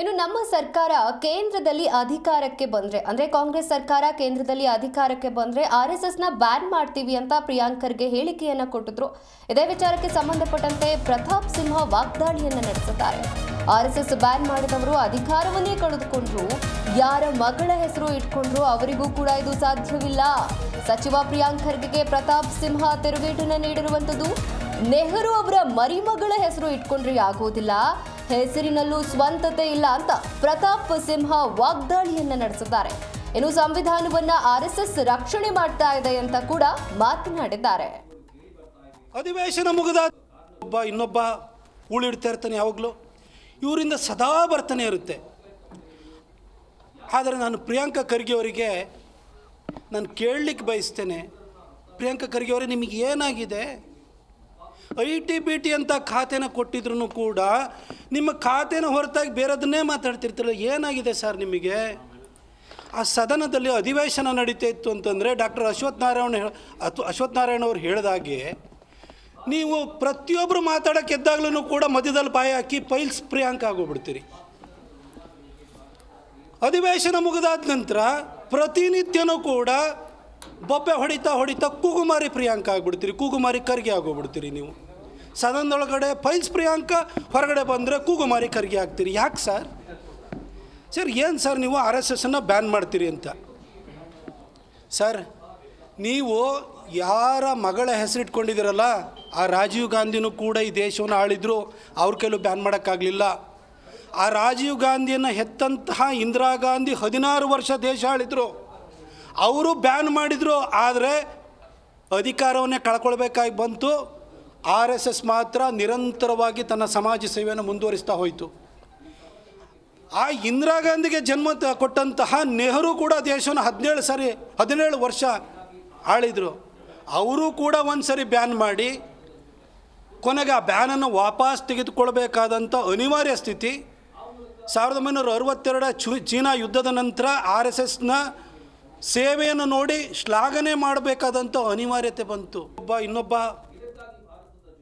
ಇನ್ನು ನಮ್ಮ ಸರ್ಕಾರ ಕೇಂದ್ರದಲ್ಲಿ ಅಧಿಕಾರಕ್ಕೆ ಬಂದ್ರೆ, ಅಂದ್ರೆ ಕಾಂಗ್ರೆಸ್ ಸರ್ಕಾರ ಕೇಂದ್ರದಲ್ಲಿ ಅಧಿಕಾರಕ್ಕೆ ಬಂದ್ರೆ ಆರ್ ಎಸ್ ಎಸ್ನ ಬ್ಯಾನ್ ಮಾಡ್ತೀವಿ ಅಂತ ಪ್ರಿಯಾಂಕರ್ಗೆ ಹೇಳಿಕೆಯನ್ನ ಕೊಟ್ಟಿದ್ರು. ಇದೇ ವಿಚಾರಕ್ಕೆ ಸಂಬಂಧಪಟ್ಟಂತೆ ಪ್ರತಾಪ್ ಸಿಂಹ ವಾಗ್ದಾಳಿಯನ್ನ ನಡೆಸುತ್ತಾರೆ. ಆರ್ ಎಸ್ ಎಸ್ ಬ್ಯಾನ್ ಮಾಡಿದವರು ಅಧಿಕಾರವನ್ನೇ ಕಳೆದುಕೊಂಡ್ರು. ಯಾರ ಮಗಳ ಹೆಸರು ಇಟ್ಕೊಂಡ್ರು ಅವರಿಗೂ ಕೂಡ ಇದು ಸಾಧ್ಯವಿಲ್ಲ. ಸಚಿವ ಪ್ರಿಯಾಂಕ್ ಖರ್ಗೆಗೆ ಪ್ರತಾಪ್ ಸಿಂಹ ತಿರುಗೇಟನ್ನು ನೀಡಿರುವಂಥದ್ದು, ನೆಹರು ಅವರ ಮರಿಮಗಳ ಹೆಸರು ಇಟ್ಕೊಂಡ್ರೆ ಆಗೋದಿಲ್ಲ. ಹೆಸರಿನಲ್ಲೂ ಸ್ವಂತತೆ ಇಲ್ಲ ಅಂತ ಪ್ರತಾಪ್ ಸಿಂಹ ವಾಗ್ದಾಳಿಯನ್ನ ನಡೆಸಿದ್ದಾರೆ. ಇನ್ನು ಸಂವಿಧಾನವನ್ನ ಆರ್ಎಸ್ಎಸ್ ರಕ್ಷಣೆ ಮಾಡ್ತಾ ಇದೆ ಅಂತ ಕೂಡ ಮಾತನಾಡಿದ್ದಾರೆ. ಅಧಿವೇಶನ ಮುಗಿದ ಒಬ್ಬ ಇನ್ನೊಬ್ಬ ಉಳಿಡ್ತಾ ಇರ್ತಾನೆ ಯಾವಾಗಲೂ. ಇವರಿಂದ ಸದಾ ಬರ್ತಾನೆ ಇರುತ್ತೆ. ಆದರೆ ನಾನು ಪ್ರಿಯಾಂಕಾ ಖರ್ಗೆ ಅವರಿಗೆ ನಾನು ಕೇಳಲಿಕ್ಕೆ ಬಯಸ್ತೇನೆ. ಪ್ರಿಯಾಂಕಾ ಖರ್ಗೆ ಅವರೇ ನಿಮಗೆ ಏನಾಗಿದೆ? ಐ ಟಿ ಬಿ ಟಿ ಅಂತ ಖಾತೆನ ಕೊಟ್ಟಿದ್ರು ಕೂಡ ನಿಮ್ಮ ಖಾತೆನ ಹೊರತಾಗಿ ಬೇರೆದನ್ನೇ ಮಾತಾಡ್ತಿರ್ತಿರಲ್ಲ, ಏನಾಗಿದೆ ಸರ್ ನಿಮಗೆ? ಆ ಸದನದಲ್ಲಿ ಅಧಿವೇಶನ ನಡೀತಾ ಇತ್ತು ಅಂತಂದರೆ ಡಾಕ್ಟರ್ ಅಶ್ವಥ್ ನಾರಾಯಣ ಅಥವಾ ಅಥ್ ಅಶ್ವಥ್ ನಾರಾಯಣ ಅವ್ರು ಹೇಳಿದಾಗೆ ನೀವು ಪ್ರತಿಯೊಬ್ಬರು ಮಾತಾಡೋಕೆ ಎದ್ದಾಗ್ಲೂ ಕೂಡ ಮಧ್ಯದಲ್ಲಿ ಬಾಯಿ ಹಾಕಿ ಪೈಲ್ಸ್ ಪ್ರಿಯಾಂಕ ಆಗೋಗ್ಬಿಡ್ತೀರಿ. ಅಧಿವೇಶನ ಮುಗಿದಾದ ನಂತರ ಪ್ರತಿನಿತ್ಯನೂ ಕೂಡ ಬೊಬ್ಬೆ ಹೊಡಿತಾ ಹೊಡಿತಾ ಕೂಗುಮಾರಿ ಪ್ರಿಯಾಂಕ ಆಗ್ಬಿಡ್ತೀರಿ, ಕೂಗುಮಾರಿ ಖರ್ಗೆ ಆಗೋಗ್ಬಿಡ್ತೀರಿ ನೀವು. ಸದನದೊಳಗಡೆ ಫೈಲ್ಸ್ ಪ್ರಿಯಾಂಕ, ಹೊರಗಡೆ ಬಂದರೆ ಕೂಗುಮಾರಿ ಖರ್ಗೆ ಆಗ್ತೀರಿ. ಯಾಕೆ ಸರ್? ಸರ್, ಏನು ಸರ್ ನೀವು ಆರ್ ಎಸ್ ಎಸ್ಸನ್ನು ಬ್ಯಾನ್ ಮಾಡ್ತೀರಿ ಅಂತ? ಸರ್, ನೀವು ಯಾರ ಮಗಳ ಹೆಸರಿಟ್ಕೊಂಡಿದ್ದೀರಲ್ಲ, ಆ ರಾಜೀವ್ ಗಾಂಧಿನೂ ಕೂಡ ಈ ದೇಶವನ್ನು ಆಳಿದ್ರು, ಅವ್ರ ಕೈಲೂ ಬ್ಯಾನ್ ಮಾಡೋಕ್ಕಾಗಲಿಲ್ಲ. ಆ ರಾಜೀವ್ ಗಾಂಧಿಯನ್ನು ಹೆತ್ತಂತಹ ಇಂದಿರಾ ಗಾಂಧಿ ಹದಿನಾರು ವರ್ಷ ದೇಶ ಆಳಿದ್ರು. ಅವರು ಬ್ಯಾನ್ ಮಾಡಿದರು, ಆದರೆ ಅಧಿಕಾರವನ್ನೇ ಕಳ್ಕೊಳ್ಬೇಕಾಗಿ ಬಂತು. ಆರ್ ಎಸ್ ಎಸ್ ಮಾತ್ರ ನಿರಂತರವಾಗಿ ತನ್ನ ಸಮಾಜ ಸೇವೆಯನ್ನು ಮುಂದುವರಿಸ್ತಾ ಹೋಯಿತು. ಆ ಇಂದಿರಾ ಗಾಂಧಿಗೆ ಜನ್ಮ ಕೊಟ್ಟಂತಹ ನೆಹರು ಕೂಡ ದೇಶವನ್ನು ಹದಿನೇಳು ಸರಿ, ಹದಿನೇಳು ವರ್ಷ ಆಳಿದರು. ಅವರು ಕೂಡ ಒಂದು ಸರಿ ಬ್ಯಾನ್ ಮಾಡಿ, ಕೊನೆಗೆ ಆ ಬ್ಯಾನನ್ನು ವಾಪಸ್ ತೆಗೆದುಕೊಳ್ಬೇಕಾದಂಥ ಅನಿವಾರ್ಯ ಸ್ಥಿತಿ. ಸಾವಿರದ ಒಂಬೈನೂರ ಅರವತ್ತೆರಡ ಚು, ಚೀನಾ ಯುದ್ಧದ ನಂತರ ಆರ್ ಎಸ್ ಎಸ್ನ ಸೇವೆಯನ್ನು ನೋಡಿ ಶ್ಲಾಘನೆ ಮಾಡಬೇಕಾದಂಥ ಅನಿವಾರ್ಯತೆ ಬಂತು. ಒಬ್ಬ ಇನ್ನೊಬ್ಬ